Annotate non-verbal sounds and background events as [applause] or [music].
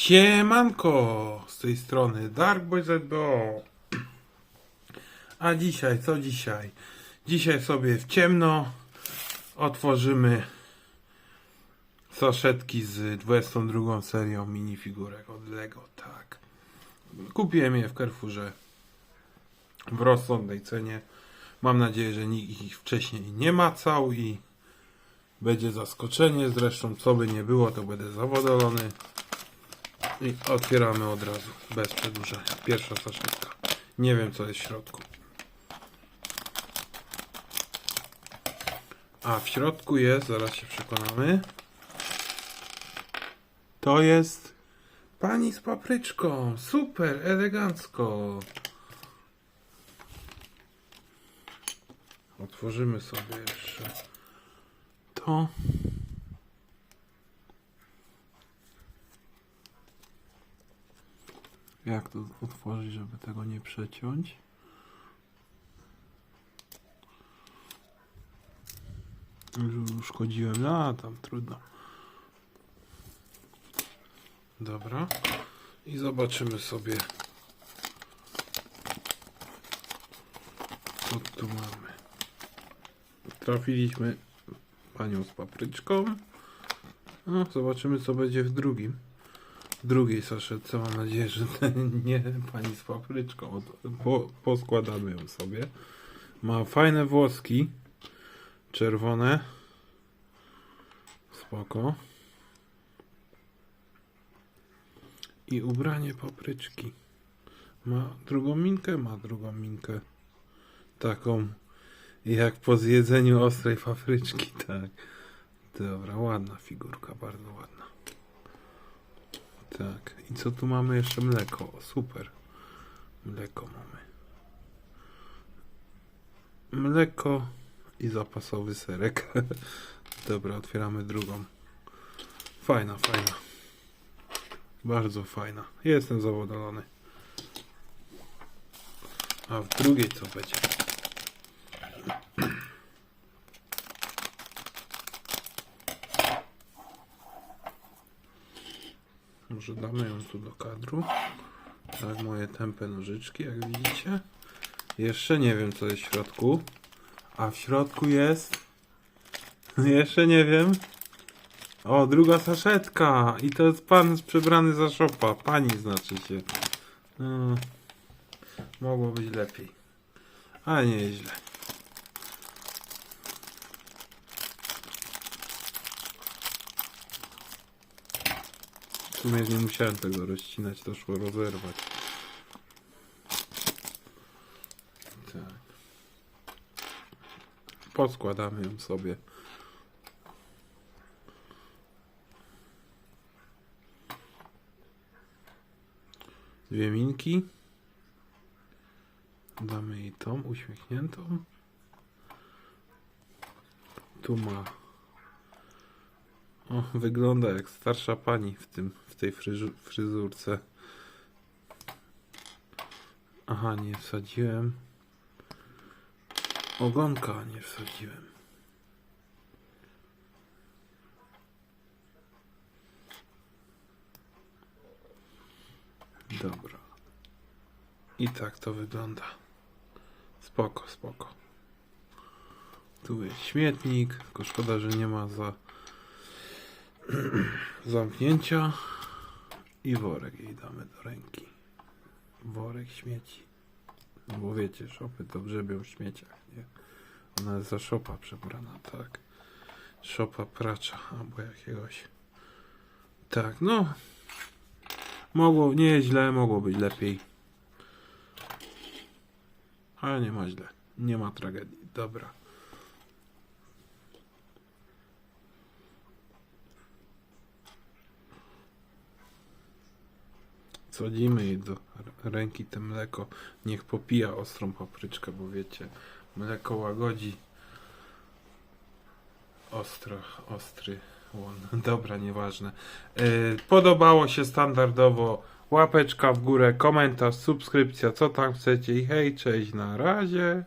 Siemanko! Z tej strony Darkboy ZBO. A dzisiaj, co dzisiaj? Dzisiaj sobie w ciemno otworzymy saszetki z 22 serią minifigurek od Lego, tak. Kupiłem je w Carrefourze w rozsądnej cenie. Mam nadzieję, że nikt ich wcześniej nie macał i będzie zaskoczenie. Zresztą, co by nie było, to będę zawodolony. I otwieramy od razu, bez przedłużania. Pierwsza saszetka. Nie wiem, co jest w środku. A w środku jest, zaraz się przekonamy. To jest pani z papryczką. Super, elegancko. Otworzymy sobie jeszcze to. Jak to otworzyć, żeby tego nie przeciąć? Już uszkodziłem, a tam trudno. Dobra. I zobaczymy sobie, co tu mamy. Trafiliśmy panią z papryczką. No, zobaczymy, co będzie w drugim drugiej saszetce. Mam nadzieję, że nie pani z papryczką. Po, poskładamy ją sobie. Ma fajne włoski. Czerwone. Spoko. I ubranie papryczki. Ma drugą minkę? Ma drugą minkę. Taką jak po zjedzeniu ostrej papryczki, tak. Dobra, ładna figurka, bardzo ładna. Tak. I co tu mamy jeszcze? Mleko. Super. Mleko mamy. Mleko i zapasowy serek. [laughs] Dobra, otwieramy drugą. Fajna, fajna. Bardzo fajna. Jestem zadowolony. A w drugiej co będzie? [clears throat] Może damy ją tu do kadru. Tak, moje tępe nożyczki, jak widzicie. Jeszcze nie wiem, co jest w środku. A w środku jest... [laughs] Jeszcze nie wiem. O, druga saszetka. I to jest pan przebrany za szopa. Pani znaczy się. No, mogło być lepiej. A nie W sumie nie musiałem tego rozcinać, to szło rozerwać. Tak. Poskładamy ją sobie. Dwie minki. Damy jej tą uśmiechniętą. Tu ma. O, wygląda jak starsza pani w tym, w tej fryzurce. Aha, nie wsadziłem. Ogonka nie wsadziłem. Dobra. I tak to wygląda. Spoko, spoko. Tu jest śmietnik, tylko szkoda, że nie ma za [clears throat] zamknięcia i worek jej damy do ręki. Worek śmieci. No bo wiecie, szopy to grzebią w śmieciach, nie? Ona jest za szopa przebrana, tak. Szopa pracza albo jakiegoś. Tak, no. Mogło, nie źle, mogło być lepiej. Ale nie ma źle. Nie ma tragedii. Dobra. Wsadzimy jej do ręki te mleko. Niech popija ostrą papryczkę, bo wiecie, mleko łagodzi ostro, ostry łon. [laughs] Dobra, nieważne. Yy, podobało się standardowo. Łapeczka w górę, komentarz, subskrypcja, co tam chcecie i hej, cześć, na razie.